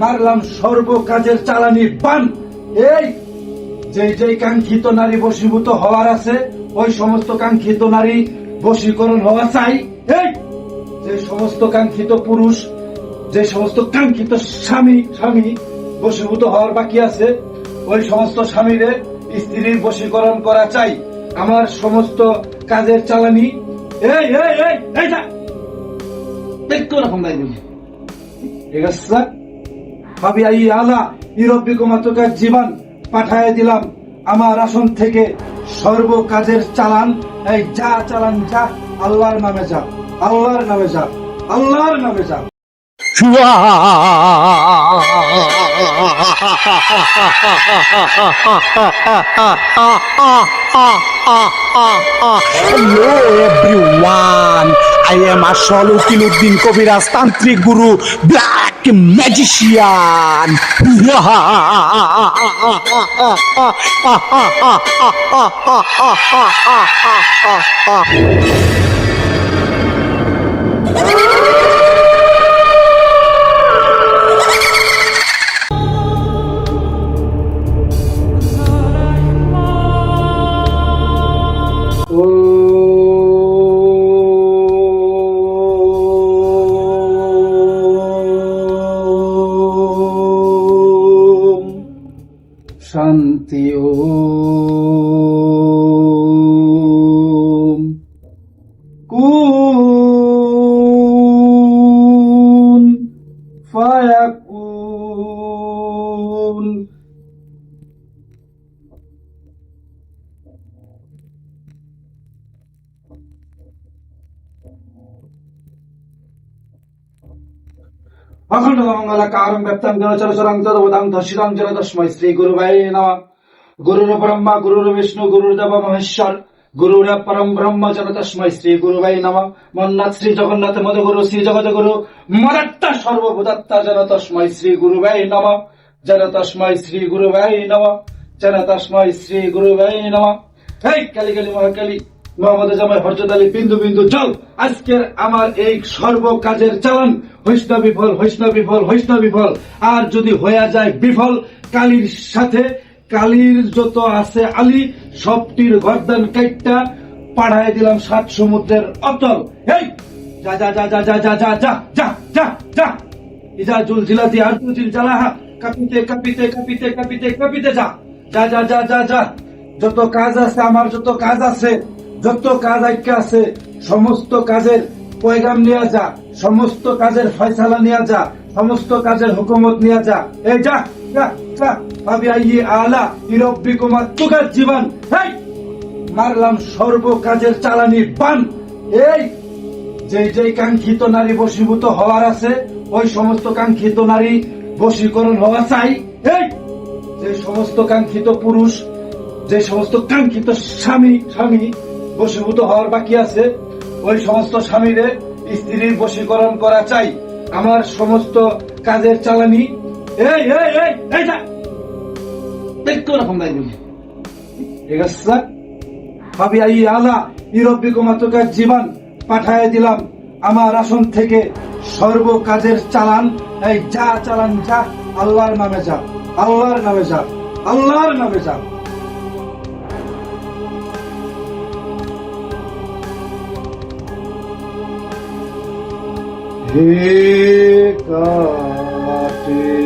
মারলাম চালানি বান। এই, যে যে কাঙ্ক্ষিত নারী হওয়ার আছে, ওই সমস্ত কাঙ্ক্ষিত নারী বশীকরণ হওয়া চাই। যে সমস্ত কাঙ্ক্ষিত পুরুষ, যে সমস্ত কাঙ্ক্ষিত স্বামী স্বামী বশীভূত হওয়ার বাকি আছে, ওই সমস্ত স্বামীরে স্ত্রীর বশীকরণ করা চাই। আমার সমস্ত কাজের চালানি। এই এই এই এই যা একটু রকম দায় দেব ঠিক আছে স্যার? ভাবি আই আলা ইরব্বি কুমাতুকার জীবন পাঠায় দিলাম। আমার আসন থেকে সর্ব কাজের চালান এই যা চালান যা আল্লাহর নামে যা আল্লাহর নামে যা আল্লাহর নামে যা। Hello everyone, I ha ha ha ha ha ha ha ha ওম শান্তি ও কুন। ফায়াকুন অখণ্ড মঙ্গলা কারম ব্যক্তাম জনচর সরং তদবদাম ধর্ষিতাম জনদস্মৈ শ্রী গুরুবাই নমঃ। গুরুর ব্রহ্মা গুরুর বিষ্ণু গুরুর দেব মহেশ্বর গুরুর পরম ব্রহ্ম জন তস্মৈ শ্রী গুরুবাই নম মন্নাথ শ্রী জগন্নাথ মদ গুরু শ্রী জগত গুরু মদত্তা সর্বভূতাত্মা জন তস্মৈ শ্রী গুরুবাই নম জন তস্মৈ শ্রী গুরুবাই নম জন তস্মৈ শ্রী গুরুবাই নম হেই কালি কালি মহাকালী মোহাম্মদ জামাই হরজত আলী বিন্দু বিন্দু জল আজকের আমার এই সর্ব কাজের চালান হইষ্ণ বিফল হইষ্ণ বিফল হইষ্ণ বিফল। আর যদি হইয়া যায় বিফল, কালীর সাথে কালীর যত আছে আলী সবটির গর্দান কাইটটা পাঠায় দিলাম সাত সমুদ্রের অতল এই যা যা যা যা যা যা যা যা যা যা যা ইজা জুল জিলাতি আর জিল জালাহা কাপিতে কাপিতে কাপিতে কাপিতে কাপিতে যা যা যা যা যা যা যত কাজ আছে আমার যত কাজ আছে যত কাজ আইকা আছে সমস্ত কাজের পয়গাম নিয়ে যা সমস্ত কাজের ফয়সালা নিয়ে যা সমস্ত কাজের হুকুমত নিয়ে যা এই যা যা যা মারলাম চালানি বান। এই, যে যে কাঙ্ক্ষিত নারী হওয়ার আছে, ওই সমস্ত কাঙ্ক্ষিত নারী হওয়া চাই। যে সমস্ত কাঙ্ক্ষিত পুরুষ, যে সমস্ত কাঙ্ক্ষিত স্বামী স্বামী বশীভূত হওয়ার বাকি আছে, ওই সমস্ত স্বামীরে স্ত্রীর বশীকরণ করা চাই। আমার সমস্ত কাজের চালানি। এই এই এই এই জীবন পাঠায় দিলাম আমার আসন থেকে সর্ব কাজের চালান। এই যা চালান যা, আল্লাহর নামে যা, আল্লাহর নামে যা, আল্লাহর নামে যা। হে কাটে